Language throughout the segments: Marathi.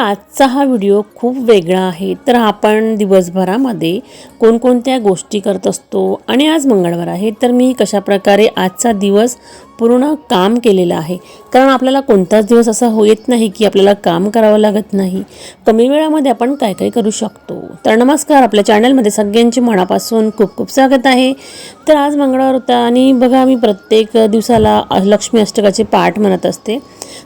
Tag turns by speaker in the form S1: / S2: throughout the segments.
S1: आजचा हा व्हिडिओ खूप वेगळा आहे. तर आपण दिवसभरामध्ये कोणकोणत्या गोष्टी करत असतो आणि आज मंगळवार आहे. तर मी कशाप्रकारे आजचा दिवस पूर्ण काम केलेलं आहे. कारण आपल्याला कोणताच दिवस असा हो येत नाही की आपल्याला काम करावं लागत नाही. कमी वेळामध्ये आपण काय काय करू शकतो? तर नमस्कार आपल्या चॅनलमध्ये सगळ्यांचे मनापासून खूप खूप स्वागत आहे. तर आज मंगळवार होता आणि बघा मी प्रत्येक दिवसाला लक्ष्मी अष्टकाचे पाठ म्हणत असते.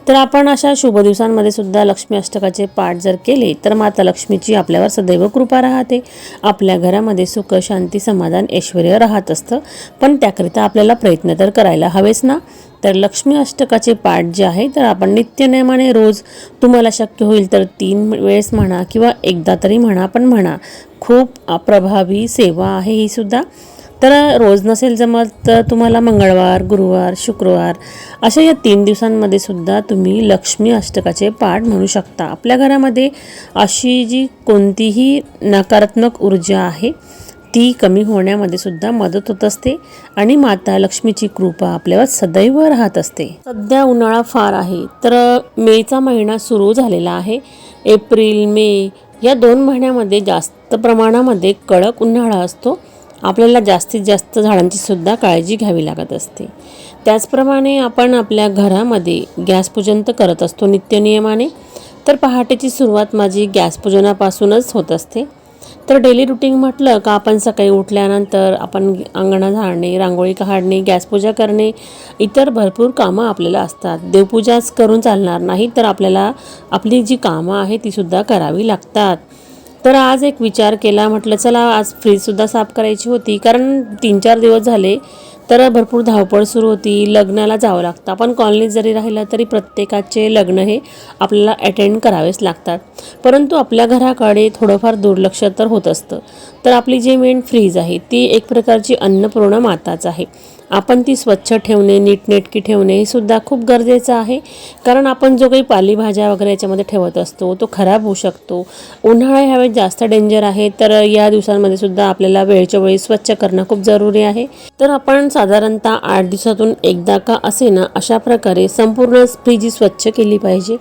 S1: तर आपण अशा शुभ दिवसांमध्ये सुद्धा लक्ष्मी अष्टकाचे पाठ जर केले तर माता लक्ष्मीची आपल्यावर सदैव कृपा राहते. आपल्या घरामध्ये सुख शांती समाधान ऐश्वर राहत असतं. पण त्याकरिता आपल्याला प्रयत्न तर करायला हवेच ना? तर लक्ष्मी अष्टकाचे पाठ जे आहे तर आपण नित्यनेमाने रोज तुम्हाला शक्य होईल तर तीन वेळेस म्हणा किंवा एकदा तरी म्हणा पण म्हणा. खूप प्रभावी सेवा आहे ही सुद्धा. तर रोज नसेल जमत तर तुम्हाला मंगळवार गुरुवार शुक्रवार अशा या तीन दिवसांमध्ये सुद्धा तुम्ही लक्ष्मी अष्टकाचे पाठ म्हणू शकता. आपल्या घरामध्ये अशी जी कोणतीही नकारात्मक ऊर्जा आहे ती कमी होण्यामध्ये सुद्धा मदत होत असते आणि माता लक्ष्मीची कृपा आपल्यावर सदैव राहत असते. सध्या उन्हाळा फार आहे तर मेचा महिना सुरू झालेला आहे. एप्रिल मे या दोन महिन्यामध्ये जास्त प्रमाणामध्ये कडक उन्हाळा असतो. आपल्याला जास्तीत जास्त झाडांची सुद्धा काळजी घ्यावी लागत असते. त्याचप्रमाणे आपण आपल्या घरामध्ये गॅस पूजन तर करत असतो नित्यनियमाने. तर पहाटेची सुरुवात माझी गॅस पूजनापासूनच होत असते. तर डेली रुटीन म्हटलं का आपण सकाळी उठल्यानंतर आपण अंगणा झाडणे रांगोळी काढणे गॅस पूजा करणे इतर भरपूर कामं आपल्याला असतात. देवपूजाच करून चालणार नाही तर आपल्याला आपली जी कामं आहे तीसुद्धा करावी लागतात. तर आज एक विचार केला म्हटलं चला आज फ्रीजसुद्धा साफ करायची होती. कारण तीन चार दिवस झाले तर भरपूर धावपळ सुरू होती. लग्नाला जावं लागतं. आपण कॉलनीत जरी राहिलं तरी प्रत्येकाचे लग्न हे आपल्याला अटेंड करावेच लागतात. परंतु आपल्या घराकडे थोडंफार दुर्लक्ष तर होत असतं. तर आपली जी मेन फ्रीज आहे ती एक प्रकारची अन्नपूर्ण माताच आहे. आपण ती स्वच्छ ठेवणे नीटनेटकी ठेवणे हे सुद्धा खूप गरजेचं आहे. कारण आपण जो काही पालेभाज्या वगैरे याच्यामध्ये ठेवत असतो तो खराब होऊ शकतो. उन्हाळा ह्यावेळेस जास्त डेंजर आहे तर या दिवसांमध्ये सुद्धा आपल्याला वेळच्या वेळी स्वच्छ करणं खूप जरुरी आहे. तर आपण साधारणतः आठ दिवसातून एकदा का असे ना अशा प्रकारे संपूर्ण फ्रीज स्वच्छ केली पाहिजे.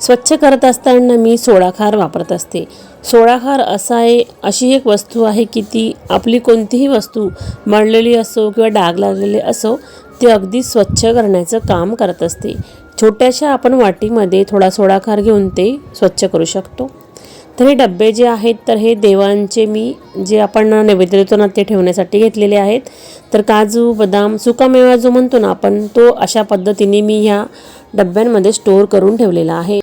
S1: स्वच्छ करत असताना मी सोडाखार वापरत असते. सोडाखार असा आहे अशी एक वस्तू आहे की ती आपली कोणतीही वस्तू मळलेली असो किंवा डाग लागलेली असो ते अगदी स्वच्छ करण्याचं काम करत असते. छोट्याशा आपण वाटीमध्ये थोडा सोडाखार घेऊन ते स्वच्छ करू शकतो. तर हे डबे जे आहेत तर हे देवांचे मी जे आपण नैवेद्य देतो ना ते ठेवण्यासाठी घेतलेले आहेत. तर काजू बदाम सुकामेवा जो म्हणतो ना आपण तो अशा पद्धतीने मी ह्या डब्यांमध्ये स्टोअर करून ठेवलेला आहे.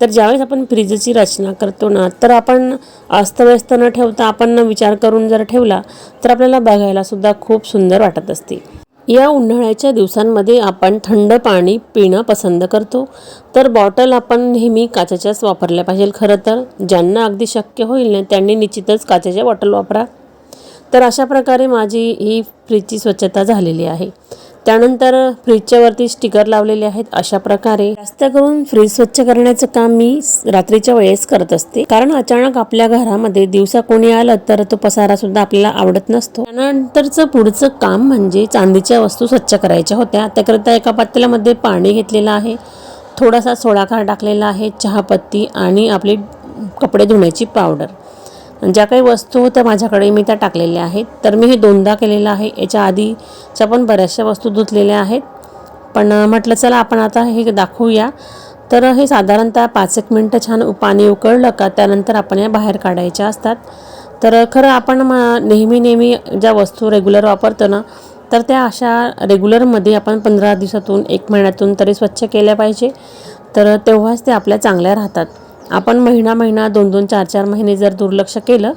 S1: तर ज्यावेळेस आपण फ्रीजची रचना करतो ना तर आपण अस्तव्यस्त न ठेवता आपण विचार करून जर ठेवला तर आपल्याला बघायला सुद्धा खूप सुंदर वाटत असते. या उन्हाळ्याच्या दिवसांमध्ये आपण थंड पाणी पिणं पसंत करतो. तर बॉटल आपण नेहमी काचेच्याच वापरल्या पाहिजे खरं तर. ज्यांना अगदी शक्य होईल ना त्यांनी निश्चितच काचेच्या बॉटल वापरा. तर अशा प्रकारे माझी ही फ्रीजची स्वच्छता झालेली आहे. त्यानंतर फ्रीजच्या वरती स्टिकर लावलेले आहेत. अशा प्रकारे जास्त करून फ्रीज स्वच्छ करण्याचं काम मी रात्रीच्या वेळेस करत असते. कारण अचानक आपल्या घरामध्ये दिवसा कोणी आलं तर तो पसारा सुद्धा आपल्याला आवडत नसतो. त्यानंतरचं पुढचं काम म्हणजे चांदीच्या वस्तू स्वच्छ करायच्या होत्या. त्याकरिता एका पातेल्यामध्ये पाणी घेतलेलं आहे. थोडासा सोडाखार टाकलेला आहे. चहापत्ती आणि आपली कपडे धुण्याची पावडर ज्या काही वस्तू होत्या माझ्याकडे मी त्या टाकलेल्या आहेत. तर मी हे दोनदा केलेलं आहे. याच्या आधीच्या पण बऱ्याचशा वस्तू धुतलेल्या आहेत. पण म्हटलं चला आपण आता हे दाखवूया. तर हे साधारणतः पाच एक मिनटं छान पाणी उकळलं का त्यानंतर आपण या बाहेर काढायच्या असतात. तर खरं आपण म नेहमी नेहमी ज्या वस्तू रेग्युलर वापरतो ना तर त्या अशा रेग्युलरमध्ये आपण पंधरा दिवसातून एक महिन्यातून तरी स्वच्छ केल्या पाहिजे. तर तेव्हाच ते आपल्या चांगल्या राहतात. आपण महिना महिना दोन दोन चार चार महिने जर दुर्लक्ष केलं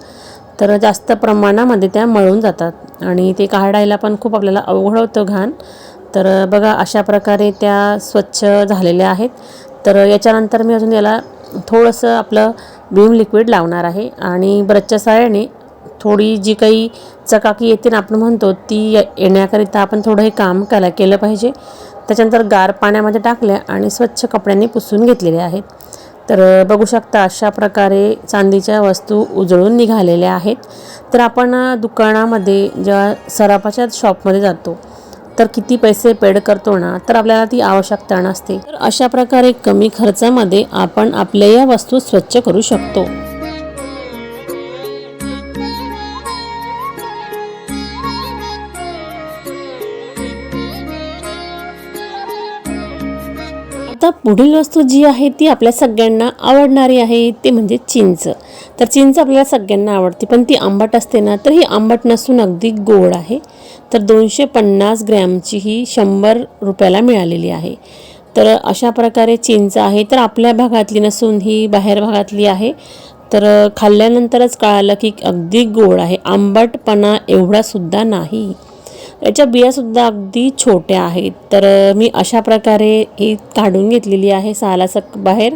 S1: तर जास्त प्रमाणामध्ये त्या मळून जातात. आणि ते काढायला पण खूप आपल्याला अवघड होतं घाण. तर बघा अशा प्रकारे त्या स्वच्छ झालेल्या आहेत. तर याच्यानंतर मी अजून याला थोडंसं आपलं भीम लिक्विड लावणार आहे. आणि ब्रशच्या साह्याने थोडी जी काही चकाकी येते ना आपण म्हणतो ती येण्याकरिता आपण थोडं हे काम करा केलं पाहिजे. त्याच्यानंतर गार पाण्यामध्ये टाकल्या आणि स्वच्छ कपड्यांनी पुसून घेतलेले आहेत. तर बघू शकता अशा प्रकारे चांदीच्या वस्तू उजळून निघालेल्या आहेत. तर आपण दुकानामध्ये जेव्हा सराफाच्या शॉपमध्ये जातो तर किती पैसे पेड करतो ना तर आपल्याला ती आवश्यकता नसते. तर अशा प्रकारे कमी खर्चामध्ये आपण आपल्या या वस्तू स्वच्छ करू शकतो. आता पुढील वस्तू जी आहे ती आपल्या सगळ्यांना आवडणारी आहे ते म्हणजे चिंच. तर चिंच आपल्याला सगळ्यांना आवडते पण ती आंबट असते ना तर ही आंबट नसून अगदी गोड आहे. तर दोनशे पन्नास ग्रॅमची ही शंभर रुपयाला मिळालेली आहे. तर अशा प्रकारे चिंच आहे. तर आपल्या भागातली नसून ही बाहेर भागातली आहे. तर खाल्ल्यानंतरच कळालं की अगदी गोड आहे. आंबटपणा एवढासुद्धा नाही. याच्या बियासुद्धा अगदी छोट्या आहेत. तर मी अशा प्रकारे ही काढून घेतलेली आहे सालासक बाहेर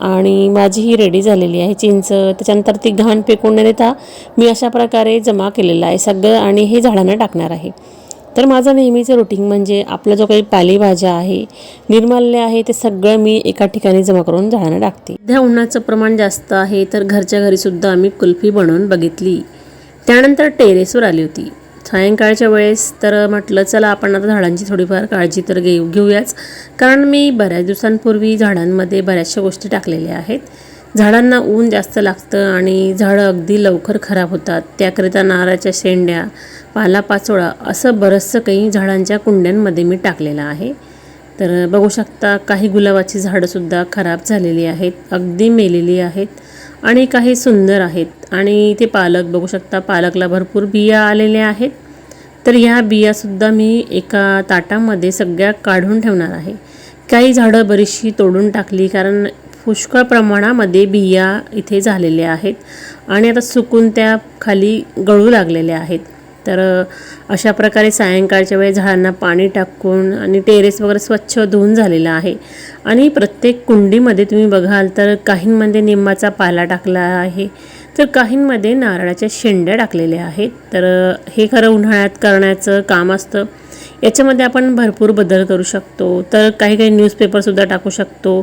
S1: आणि माझी ही रेडी झालेली आहे चिंच. त्याच्यानंतर ती घाण फेकून न देता मी अशा प्रकारे जमा केलेलं आहे सगळं आणि हे झाडांना टाकणार आहे. तर माझं नेहमीचं रुटीन म्हणजे आपला जो काही पालेभाज्या आहे निर्माल्य आहे ते सगळं मी एका ठिकाणी जमा करून झाडांना टाकते. सध्या उन्हाचं प्रमाण जास्त आहे तर घरच्या घरीसुद्धा आम्ही कुल्फी बनवून बघितली. त्यानंतर टेरेसवर आली होती. सायंकाळच्या वेळेस तर म्हटलं चला आपण आता झाडांची थोडीफार काळजी तर घेऊ घेऊयाच. कारण मी बऱ्याच दिवसांपूर्वी झाडांमध्ये बऱ्याचशा गोष्टी टाकलेल्या आहेत. झाडांना ऊन जास्त लागतं आणि झाडं अगदी लवकर खराब होतात. त्याकरिता नारळाच्या शेंड्या पालापाचोळा असं बरंचसं काही झाडांच्या कुंड्यांमध्ये मी टाकलेलं आहे. तर बघू शकता काही गुलाबाची झाडंसुद्धा खराब झालेली आहेत अगदी मेलेली आहेत आणि काही सुंदर आहेत. आणि ते पालक बघू शकता पालकला भरपूर बिया आलेल्या आहेत. तर ह्या बियासुद्धा मी एका ताटामध्ये सगळ्या काढून ठेवणार आहे. काही झाडं बरीचशी तोडून टाकली कारण पुष्कळ प्रमाणामध्ये बिया इथे झालेल्या आहेत आणि आता सुकून त्या खाली गळू लागलेल्या आहेत. तर अशा प्रकारे सायंकाळच्या वेळी झाडांना पाणी टाकून आणि टेरेस वगैरे स्वच्छ धुवून झालेलं आहे. आणि प्रत्येक कुंडीमध्ये तुम्ही बघाल तर काहींमध्ये निंबाचा पाला टाकला आहे तर काहींमध्ये नारळाच्या शेंड्या टाकलेल्या आहेत. तर हे खरं उन्हाळ्यात करण्याचं काम असतं. याच्यामध्ये आपण भरपूर बदल करू शकतो. तर काही काही न्यूजपेपरसुद्धा टाकू शकतो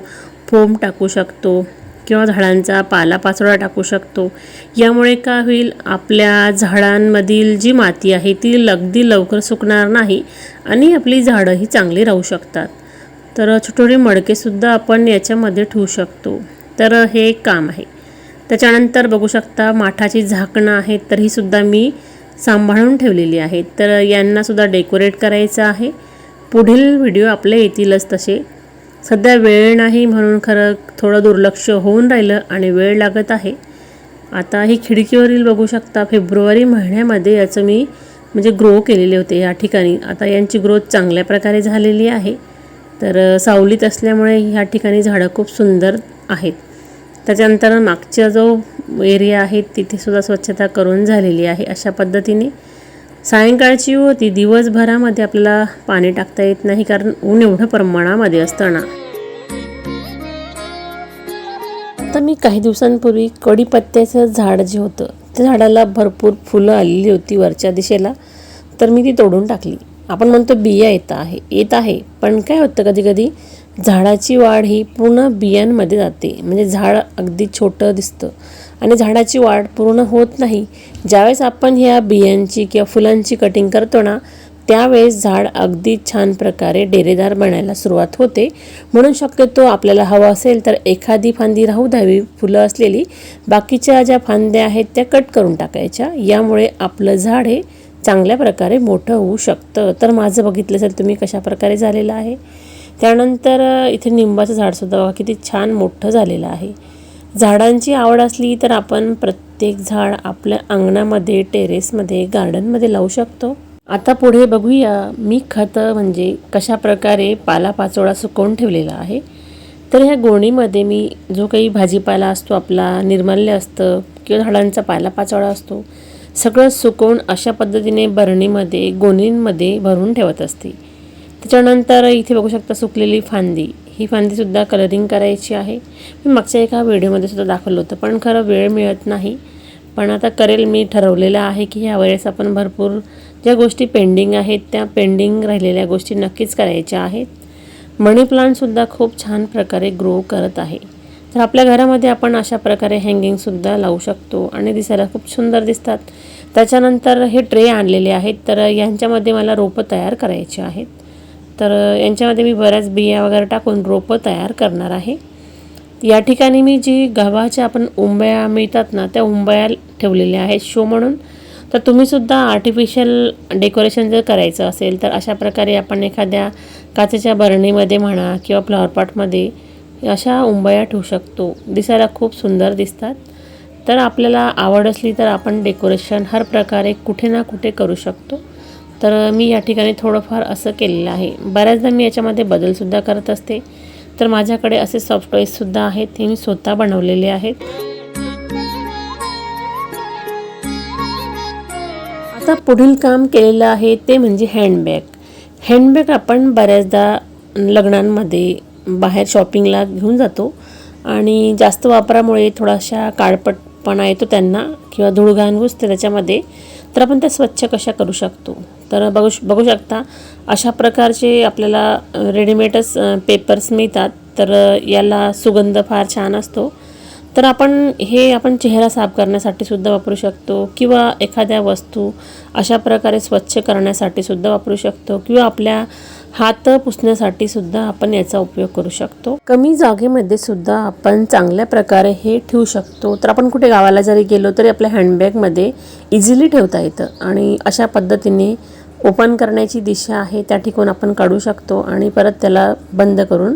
S1: फोम टाकू शकतो. किंवा झाडांचा पालापाचोळा टाकू शकतो. यामुळे काय होईल? आपल्या झाडांमधील जी माती आहे ती अगदी लवकर सुकणार नाही आणि आपली झाडंही चांगली राहू शकतात. तर छोटे मडकेसुद्धा आपण याच्यामध्ये ठेवू शकतो. तर हे एक काम आहे. त्याच्यानंतर बघू शकता माठाची झाकणं आहेत तर ही सुद्धा मी सांभाळून ठेवलेली आहेत. तर यांनासुद्धा डेकोरेट करायचं आहे. पुढील व्हिडिओ आपले येतीलच तसे. सध्या वेळ नाही म्हणून खरं थोडं दुर्लक्ष होऊन राहिलं आणि वेळ लागत आहे. आता ही खिडकीवरील बघू शकता फेब्रुवारी महिन्यामध्ये याचं मी म्हणजे ग्रो केलेले होते या ठिकाणी. आता यांची ग्रोथ चांगल्या प्रकारे झालेली आहे. तर सावलीत असल्यामुळे ह्या ठिकाणी झाडं खूप सुंदर आहेत. त्याच्यानंतर मागचा जो एरिया आहे तिथेसुद्धा स्वच्छता करून झालेली आहे अशा पद्धतीने. सायंकाळची होती. दिवसभरामध्ये आपल्याला पाणी टाकता येत नाही कारण ऊन एवढं प्रमाणामध्ये असतं ना. आता मी काही दिवसांपूर्वी कढीपत्त्याचं झाड जे होतं त्या झाडाला भरपूर फुलं आलेली होती वरच्या दिशेला. तर मी ती तोडून टाकली. आपण म्हणतो बिया येत आहे येत आहे. पण काय होतं कधी कधी? झाडाची वाढ ही पूर्ण बियांमध्ये जाते. म्हणजे झाड अगदी छोटं दिसतं. आणि झाडाची वाढ पूर्ण होत नाही. ज्यावेळेस आपण ह्या बियांची किंवा फुलांची कटिंग करतो ना त्यावेळेस झाड अगदी छान प्रकारे डेरेदार बनायला सुरुवात होते. म्हणून शक्यतो आपल्याला हवं असेल तर एखादी फांदी राहू द्यावी फुलं असलेली. बाकीच्या ज्या फांद्या आहेत त्या कट करून टाकायच्या. यामुळे आपलं झाड हे चांगल्या प्रकारे मोठं होऊ शकतं. तर माझं बघितलं असेल तुम्ही कशा प्रकारे झालेलं आहे? त्यानंतर इथे निंबाचं झाडसुद्धा बघा किती छान मोठं झालेलं आहे. झाडांची आवड असली तर आपण प्रत्येक झाड आपल्या अंगणामध्ये टेरेसमध्ये गार्डनमध्ये लावू शकतो. आता पुढे बघूया मी खतं म्हणजे कशा प्रकारे पालापाचोळा सुकवून ठेवलेला आहे. तर ह्या गोणीमध्ये मी जो काही भाजीपाला असतो आपला निर्माल्य असतं किंवा झाडांचा पालापाचोळा असतो सगळं सुकवून अशा पद्धतीने बरणीमध्ये गोणींमध्ये भरून ठेवत असते. त्याच्यानंतर इथे बघू शकता सुकलेली फांदी. ही फांदीसुद्धा कलरिंग करायची आहे. मी मागच्या एका व्हिडिओमध्ये सुद्धा दाखवलं होतं पण खरं वेळ मिळत नाही. पण आता करेल मी ठरवलेलं आहे की ह्या वेळेस आपण भरपूर ज्या गोष्टी पेंडिंग आहेत त्या पेंडिंग राहिलेल्या गोष्टी नक्कीच करायच्या आहेत. मनी प्लांटसुद्धा खूप छान प्रकारे ग्रो करत आहे. तर आपल्या घरामध्ये आपण अशा प्रकारे हँगिंगसुद्धा लावू शकतो आणि दिसायला खूप सुंदर दिसतात. त्याच्यानंतर हे ट्रे आणलेले आहेत तर यांच्यामध्ये मला रोपं तयार करायची आहेत. तर यांच्यामध्ये मी बऱ्याच बिया वगैरे टाकून रोपं तयार करणार आहे. या ठिकाणी मी जी गव्हाच्या आपण उंबया मिळतात ना त्या उंबया ठेवलेल्या आहेत शो म्हणून. तर तुम्हीसुद्धा आर्टिफिशियल डेकोरेशन जर करायचं असेल तर अशा प्रकारे आपण एखाद्या काचेच्या बरणीमध्ये म्हणा किंवा फ्लॉवर पॉटमध्ये अशा उंबया ठेवू शकतो. दिसायला खूप सुंदर दिसतात. तर आपल्याला आवड असली तर आपण डेकोरेशन हर प्रकारे कुठे ना कुठे करू शकतो. तर मी या ठिकाणी थोडंफार असं केलेलं आहे. बऱ्याचदा मी याच्यामध्ये बदलसुद्धा करत असते. तर माझ्याकडे असे सॉफ्ट टॉईजसुद्धा आहेत ते मी स्वतः बनवलेले आहेत. आता पुढील काम केलेलं आहे ते म्हणजे हँडबॅग हँडबॅग आपण बऱ्याचदा लग्नांमध्ये बाहेर शॉपिंगला घेऊन जातो आणि जास्त वापरामुळे थोडाशा काळपटपणा येतो त्यांना किंवा धूळघाण घुसते त्याच्यामध्ये. तर आपण त्या स्वच्छ कशा करू शकतो? तर बघू श बघू शकता अशा प्रकारचे आपल्याला रेडीमेडच पेपर्स मिळतात. तर याला सुगंध फार छान असतो. तर आपण हे आपण चेहरा साफ करण्यासाठी सुद्धा वापरू शकतो किंवा एखाद्या वस्तू अशा प्रकारे स्वच्छ करण्यासाठी सुद्धा वापरू शकतो किंवा आपल्या हात पुसण्यासाठी सुद्धा आपण याचा उपयोग करू शकतो. कमी जागेमध्ये सुद्धा आपण चांगल्या प्रकारे हे ठेवू शकतो. तर आपण कुठे गावाला जरी गेलो तरी आपल्या हँडबॅगमध्ये इझिली ठेवता येतं. आणि अशा पद्धतीने ओपन करण्याची दिशा आहे त्या ठिकाण आपण काढू शकतो आणि परत त्याला बंद करून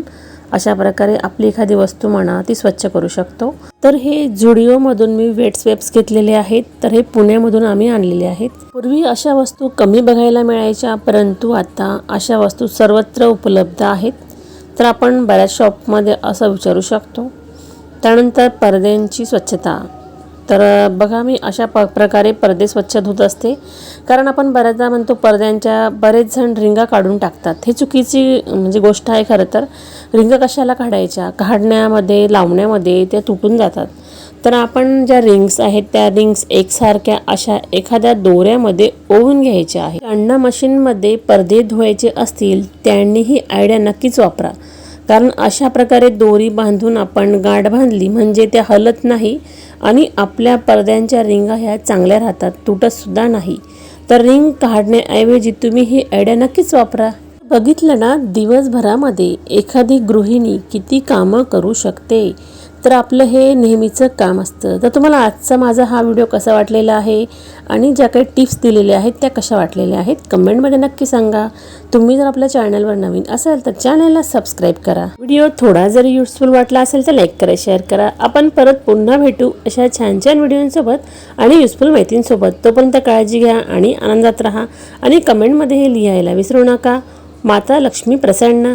S1: अशा प्रकारे आपली एखादी वस्तू म्हणा ती स्वच्छ करू शकतो. तर हे झुडिओमधून मी वेट स्वेप्स घेतलेले आहेत. तर हे पुण्यामधून आम्ही आणलेले आहेत. पूर्वी अशा वस्तू कमी बघायला मिळायच्या परंतु आता अशा वस्तू सर्वत्र उपलब्ध आहेत. तर आपण बऱ्याच शॉपमध्ये असं विचारू शकतो. त्यानंतर पडद्यांची स्वच्छता. तर बघा मी अशा प प्रकारे पडदे स्वच्छ धुत असते. कारण आपण बऱ्याचदा म्हणतो पडद्यांच्या बरेच जण रिंगा काढून टाकतात. हे चुकीची म्हणजे गोष्ट आहे खरं तर. रिंग कशाला काढायच्या? काढण्यामध्ये लावण्यामध्ये त्या तुटून जातात. तर आपण ज्या रिंग्स आहेत त्या रिंग्स एकसारख्या अशा एखाद्या दोऱ्यामध्ये ओवून घ्यायच्या आहे अण्णा मशीनमध्ये पडदे धुवायचे असतील त्यांनी ही आयडिया नक्कीच वापरा. कारण अशा प्रकारे दोरी बांधून आपण गाठ बांधली म्हणजे त्या हलत नाही आणि आपल्या पडद्यांच्या रिंगा ह्या चांगल्या राहतात तुटतसुद्धा नाही. तर रिंग काढण्याऐवजी तुम्ही ही आयडिया नक्कीच वापरा. बघितलं ना दिवसभरामध्ये एखादी गृहिणी किती कामं करू शकते तर आपलं हे नेहमीचं काम असतं. तर तुम्हाला आजचा माझा हा व्हिडिओ कसा वाटलेला आहे आणि ज्या काही टिप्स दिलेल्या आहेत त्या कशा वाटलेल्या आहेत कमेंटमध्ये नक्की सांगा. तुम्ही जर आपल्या चॅनलवर नवीन असाल तर चॅनलला सबस्क्राईब करा. व्हिडिओ थोडा जरी युजफुल वाटला असेल तर लाईक करा शेअर करा. आपण परत पुन्हा भेटू अशा छान छान व्हिडिओंसोबत आणि युजफुल माहितींसोबत. तोपर्यंत काळजी घ्या आणि आनंदात राहा आणि कमेंटमध्ये हे लिहायला विसरू नका. माता लक्ष्मी प्रसन्न.